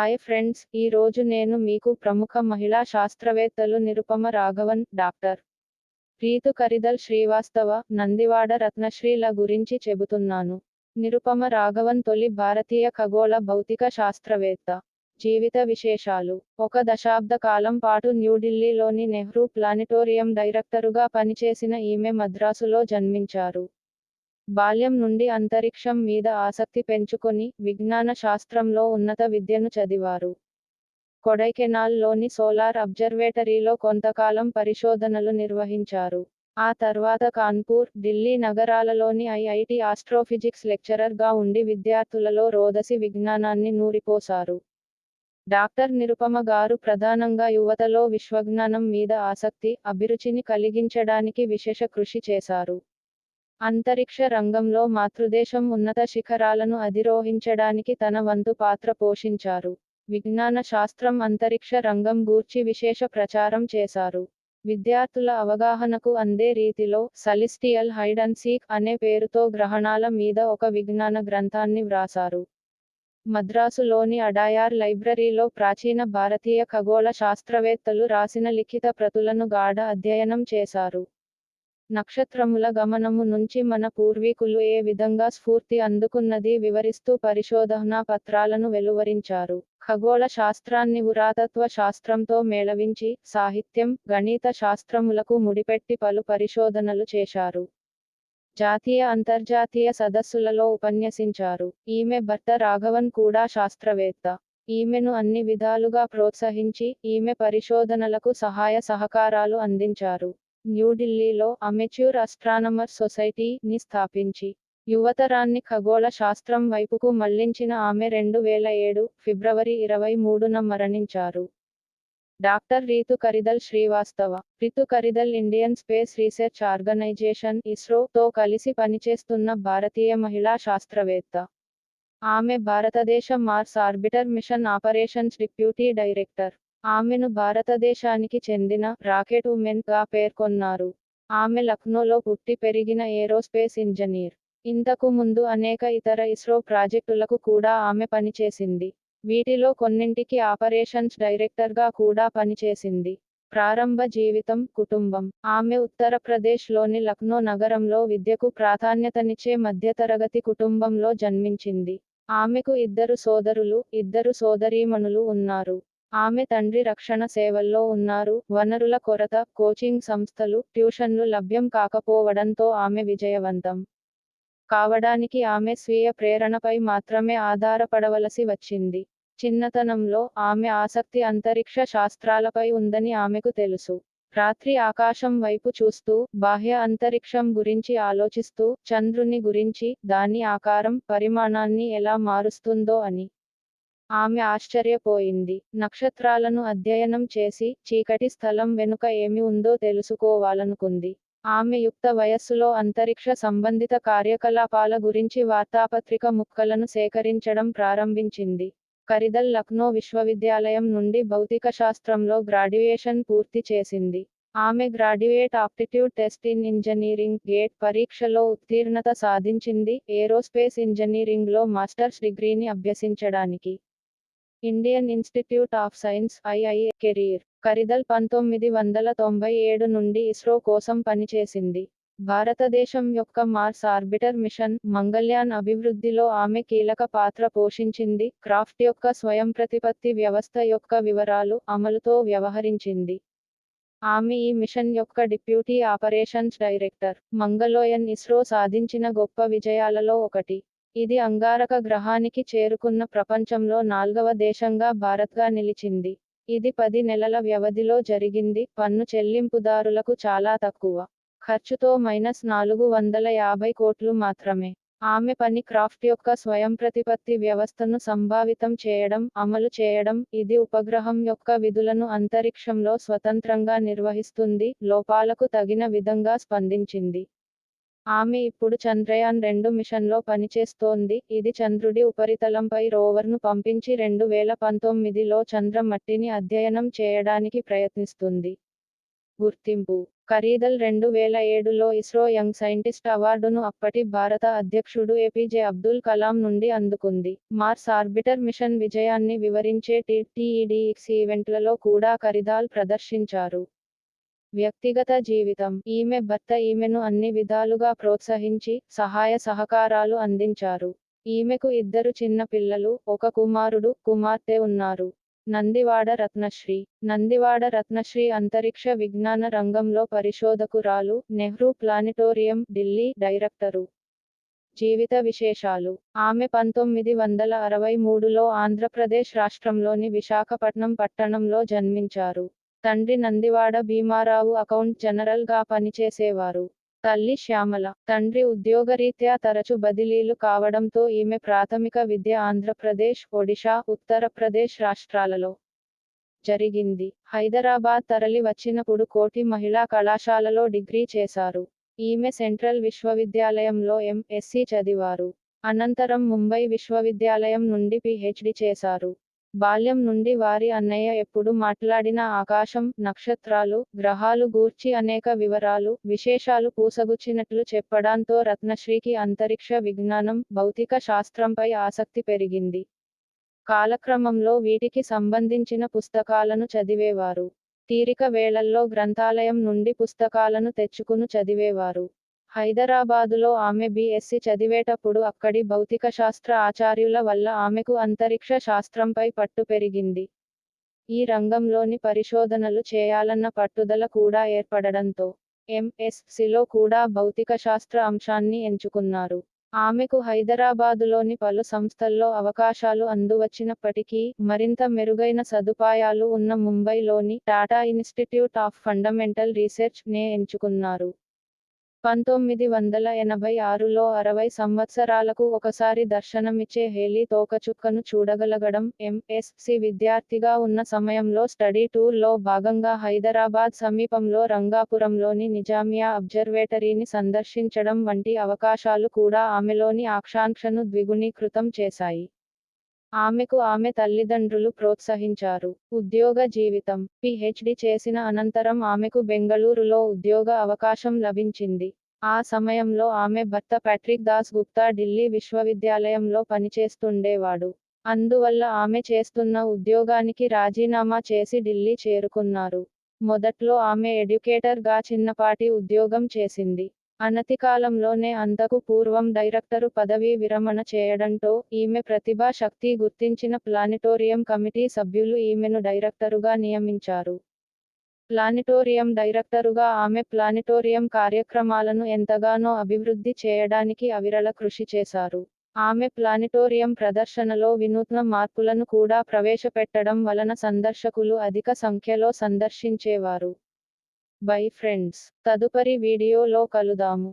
Hi friends ఈ రోజు నేను మీకు ప్రముఖ మహిళా శాస్త్రవేత్తలు నిరుపమ రాఘవన్ డాక్టర్ రీతు కరిదల్ శ్రీవాస్తవ నందివాడ రత్నశ్రీల గురించి చెబుతున్నాను. నిరుపమ రాఘవన్ తొలి భారతీయ ఖగోళ భౌతిక శాస్త్రవేత్త. జీవిత విశేషాలు. ఒక దశాబ్ద కాలం పాటు న్యూఢిల్లీలోని నెహ్రూ ప్లానిటోరియం డైరెక్టరుగా పనిచేసిన ఈమె మద్రాసులో జన్మించారు. బాల్యం నుండి అంతరిక్షం మీద ఆసక్తి పెంచుకొని విజ్ఞాన శాస్త్రంలో ఉన్నత విద్యను చదివారు. కొడైకెనాల్లోని సోలార్ అబ్జర్వేటరీలో కొంతకాలం పరిశోధనలు నిర్వహించారు. ఆ తర్వాత కాన్పూర్ ఢిల్లీ నగరాలలోని ఐఐటి ఆస్ట్రోఫిజిక్స్ లెక్చరర్గా ఉండి విద్యార్థులలో రోదసి విజ్ఞానాన్ని నూరిపోశారు డాక్టర్ నిరుపమ గారు ప్రధానంగా యువతలో విశ్వజ్ఞానం మీద ఆసక్తి అభిరుచిని కలిగించడానికి విశేష కృషి చేశారు. అంతరిక్ష రంగంలో మాతృదేశం ఉన్నత శిఖరాలను అధిరోహించడానికి తన వంతు పాత్ర పోషించారు. విజ్ఞాన శాస్త్రం అంతరిక్ష రంగం గూర్చి విశేష ప్రచారం చేశారు. విద్యార్థుల అవగాహనకు అందే రీతిలో సలిస్టియల్ హైడ్ అండ్ సీక్ అనే పేరుతో గ్రహణాల మీద ఒక విజ్ఞాన గ్రంథాన్ని వ్రాసారు మద్రాసులోని అడాయార్ లైబ్రరీలో ప్రాచీన భారతీయ ఖగోళ శాస్త్రవేత్తలు రాసిన లిఖిత ప్రతులను గాఢ అధ్యయనం చేశారు. నక్షత్రముల గమనము నుంచి మన పూర్వీకులు ఏ విధంగా స్ఫూర్తి అందుకున్నది వివరిస్తూ పరిశోధనా పత్రాలను వెలువరించారు. ఖగోళ శాస్త్రాన్ని పురాతత్వ శాస్త్రంతో మేళవించి సాహిత్యం గణిత శాస్త్రములకు ముడిపెట్టి పలు పరిశోధనలు చేశారు. జాతీయ అంతర్జాతీయ సదస్సులలో ఉపన్యసించారు. ఈమె భర్త రాఘవన్ కూడా శాస్త్రవేత్త. ఈమెను అన్ని విధాలుగా ప్రోత్సహించి ఈమె పరిశోధనలకు సహాయ సహకారాలు అందించారు. న్యూఢిల్లీలో అమెచ్యూర్ అస్ట్రానమర్ సొసైటీని స్థాపించి యువతరాన్ని ఖగోళ శాస్త్రం వైపుకు మళ్ళించిన ఆమె రెండు వేల ఏడు ఫిబ్రవరి ఇరవై మూడున మరణించారు. Doctor Ritu Karidhal Srivastava Ritu Karidhal Indian space research organisation ఇస్రోతో కలిసి పనిచేస్తున్న భారతీయ మహిళా శాస్త్రవేత్త. ఆమె భారతదేశ Mars orbiter mission operations deputy director. ఆమెను భారతదేశానికి చెందిన రాకెట్ ఉమెన్గా పేర్కొన్నారు. ఆమె లక్నోలో పుట్టి పెరిగిన ఏరోస్పేస్ ఇంజనీర్. ఇంతకు ముందు అనేక ఇతర ఇస్రో ప్రాజెక్టులకు కూడా ఆమె పనిచేసింది. వీటిలో కొన్నింటికి ఆపరేషన్స్ డైరెక్టర్గా కూడా పనిచేసింది. ప్రారంభ జీవితం కుటుంబం. ఆమె ఉత్తరప్రదేశ్లోని లక్నో నగరంలో విద్యకు ప్రాధాన్యతనిచ్చే మధ్యతరగతి కుటుంబంలో జన్మించింది. ఆమెకు ఇద్దరు సోదరులు ఇద్దరు సోదరీమణులు ఉన్నారు. ఆమె తండ్రి రక్షణ సేవల్లో ఉన్నారు. వనరుల కొరత కోచింగ్ సంస్థలు ట్యూషన్లు లభ్యం కాకపోవడంతో ఆమె విజయవంతం కావడానికి ఆమె స్వీయ ప్రేరణపై మాత్రమే ఆధారపడవలసి వచ్చింది. చిన్నతనంలో ఆమె ఆసక్తి అంతరిక్ష శాస్త్రాలపై ఉందని ఆమెకు తెలుసు. రాత్రి ఆకాశం వైపు చూస్తూ బాహ్య అంతరిక్షం గురించి ఆలోచిస్తూ చంద్రుని గురించి దాని ఆకారం పరిమాణాన్ని ఎలా మారుస్తుందో అని ఆమె ఆశ్చర్యపోయింది. నక్షత్రాలను అధ్యయనం చేసి చీకటి స్థలం వెనుక ఏమి ఉందో తెలుసుకోవాలనుకుంది. ఆమె యుక్త వయస్సులో అంతరిక్ష సంబంధిత కార్యకలాపాల గురించి వార్తాపత్రిక ముక్కలను సేకరించడం ప్రారంభించింది. కరిదల్ లక్నో విశ్వవిద్యాలయం నుండి భౌతిక శాస్త్రంలో గ్రాడ్యుయేషన్ పూర్తి చేసింది. ఆమె graduate aptitude test in engineering GATE పరీక్షలో ఉత్తీర్ణత సాధించింది. ఏరోస్పేస్ ఇంజనీరింగ్లో మాస్టర్స్ డిగ్రీని అభ్యసించడానికి Indian institute of science IIA career. Karidhal పంతొమ్మిది వందల తొంభై ఏడు నుండి ఇస్రో కోసం పనిచేసింది. భారతదేశం యొక్క మార్స్ ఆర్బిటర్ మిషన్ మంగళ్యాన్ అభివృద్ధిలో ఆమె కీలక పాత్ర పోషించింది. క్రాఫ్ట్ యొక్క స్వయం ప్రతిపత్తి వ్యవస్థ యొక్క వివరాలు అమలుతో వ్యవహరించింది. ఆమె ఈ మిషన్ యొక్క deputy operations director. Mangalyaan ISRO సాధించిన గొప్ప విజయాలలో ఒకటి. ఇది అంగారక గ్రహానికి చేరుకున్న ప్రపంచంలో నాల్గవ దేశంగా భారత్గా నిలిచింది. ఇది పది నెలల వ్యవధిలో జరిగింది. పన్ను చెల్లింపుదారులకు చాలా తక్కువ. ఖర్చుతో మైనస్ నాలుగు వందల యాభై కోట్లు మాత్రమే. ఆమె పని క్రాఫ్ట్ యొక్క స్వయం ప్రతిపత్తి వ్యవస్థను సంభావితం చేయడం అమలు చేయడం ఇది ఉపగ్రహం యొక్క విధులను అంతరిక్షంలో స్వతంత్రంగా నిర్వహిస్తుంది లోపాలకు తగిన విధంగా స్పందించింది. ఆమె ఇప్పుడు చంద్రయాన్ రెండు మిషన్లో పనిచేస్తోంది. ఇది చంద్రుడి ఉపరితలంపై రోవర్ను పంపించి రెండు వేల పంతొమ్మిదిలో చంద్ర మట్టిని అధ్యయనం చేయడానికి ప్రయత్నిస్తుంది. గుర్తింపు. ఖరీదల్ రెండు వేల ఏడులో ఇస్రో యంగ్ సైంటిస్ట్ అవార్డును అప్పటి భారత అధ్యక్షుడు ఏపీజే అబ్దుల్ కలాం నుండి అందుకుంది. మార్స్ ఆర్బిటర్ మిషన్ విజయాన్ని వివరించే టీటీఈడీఎక్స్ ఈవెంట్లలో కూడా ఖరీదాల్ ప్రదర్శించారు. వ్యక్తిగత జీవితం. ఈమె భర్త ఈమెను అన్ని విధాలుగా ప్రోత్సహించి సహాయ సహకారాలు అందించారు. ఈమెకు ఇద్దరు చిన్న పిల్లలు ఒక కుమారుడు కుమార్తె ఉన్నారు. నందివాడ రత్నశ్రీ. నందివాడ రత్నశ్రీ అంతరిక్ష విజ్ఞాన రంగంలో పరిశోధకురాలు నెహ్రూ ప్లానిటోరియం ఢిల్లీ డైరెక్టరు. జీవిత విశేషాలు. ఆమె పంతొమ్మిది వందల అరవై మూడులో ఆంధ్రప్రదేశ్ రాష్ట్రంలోని విశాఖపట్నం పట్టణంలో జన్మించారు. తండ్రి నందివాడ భీమారావు అకౌంట్ జనరల్గా పనిచేసేవారు. తల్లి శ్యామల తండ్రి ఉద్యోగరీత్యా తరచు బదిలీలు కావడంతో ఈమె ప్రాథమిక విద్య ఆంధ్రప్రదేశ్ ఒడిషా ఉత్తరప్రదేశ్ రాష్ట్రాలలో జరిగింది. హైదరాబాద్ తరలి వచ్చినప్పుడు కోటి మహిళా కళాశాలలో డిగ్రీ చేశారు. ఈమె సెంట్రల్ విశ్వవిద్యాలయంలో ఎంఎస్సి చదివారు. అనంతరం ముంబై విశ్వవిద్యాలయం నుండి పిహెచ్డి చేశారు. బాల్యం నుండి వారి అన్నయ్య ఎప్పుడు మాట్లాడిన ఆకాశం నక్షత్రాలు గ్రహాలు గూర్చి అనేక వివరాలు విశేషాలు పూసగుచ్చినట్లు చెప్పడంతో రత్నశ్రీకి అంతరిక్ష విజ్ఞానం భౌతిక శాస్త్రంపై ఆసక్తి పెరిగింది. కాలక్రమంలో వీటికి సంబంధించిన పుస్తకాలను చదివేవారు. తీరిక వేళల్లో గ్రంథాలయం నుండి పుస్తకాలను తెచ్చుకును చదివేవారు. హైదరాబాదులో ఆమె బీఎస్సీ చదివేటప్పుడు అక్కడి భౌతిక శాస్త్ర ఆచార్యుల వల్ల ఆమెకు అంతరిక్ష శాస్త్రంపై పట్టు పెరిగింది. ఈ రంగంలోని పరిశోధనలు చేయాలన్న పట్టుదల కూడా ఏర్పడడంతో ఎంఎస్సిలో కూడా భౌతిక శాస్త్ర అంశాన్ని ఎంచుకున్నారు. ఆమెకు హైదరాబాదులోని పలు సంస్థల్లో అవకాశాలు అందువచ్చినప్పటికీ మరింత మెరుగైన సదుపాయాలు ఉన్న ముంబైలోని Tata institute of fundamental research నే ఎంచుకున్నారు. పంతొమ్మిది వందల ఎనభై ఆరులో అరవై సంవత్సరాలకు ఒకసారి దర్శనమిచ్చే హేలీ తోకచుక్కను చూడగలగడం ఎంఎస్సి విద్యార్థిగా ఉన్న సమయంలో స్టడీ టూర్లో భాగంగా హైదరాబాద్ సమీపంలో రంగాపురంలోని నిజామియా అబ్జర్వేటరీని సందర్శించడం వంటి అవకాశాలు కూడా ఆమెలోని ఆకాంక్షను ద్విగుణీకృతం చేశాయి. ఆమెకు ఆమె తల్లిదండ్రులు ప్రోత్సహించారు. ఉద్యోగ జీవితం. పిహెచ్డి చేసిన అనంతరం ఆమెకు బెంగళూరులో ఉద్యోగ అవకాశం లభించింది. ఆ సమయంలో ఆమె భర్త ప్యాట్రిక్ దాస్ గుప్తా ఢిల్లీ విశ్వవిద్యాలయంలో పనిచేస్తుండేవాడు. అందువల్ల ఆమె చేస్తున్న ఉద్యోగానికి రాజీనామా చేసి ఢిల్లీ చేరుకున్నారు. మొదట్లో ఆమె ఎడ్యుకేటర్గా చిన్నపాటి ఉద్యోగం చేసింది. అనతికాలంలోనే అంతకు పూర్వం డైరెక్టరు పదవీ విరమణ చేయడంతో ఈమె ప్రతిభా శక్తి గుర్తించిన ప్లానిటోరియం కమిటీ సభ్యులు ఈమెను డైరెక్టరుగా నియమించారు. ప్లానిటోరియం డైరెక్టరుగా ఆమె ప్లానిటోరియం కార్యక్రమాలను ఎంతగానో అభివృద్ధి చేయడానికి అవిరళ కృషి చేశారు. ఆమె ప్లానిటోరియం ప్రదర్శనలో వినూత్న మార్పులను కూడా ప్రవేశపెట్టడం వలన సందర్శకులు అధిక సంఖ్యలో సందర్శించేవారు. Bye friends. తదుపరి వీడియోలో కలుదాము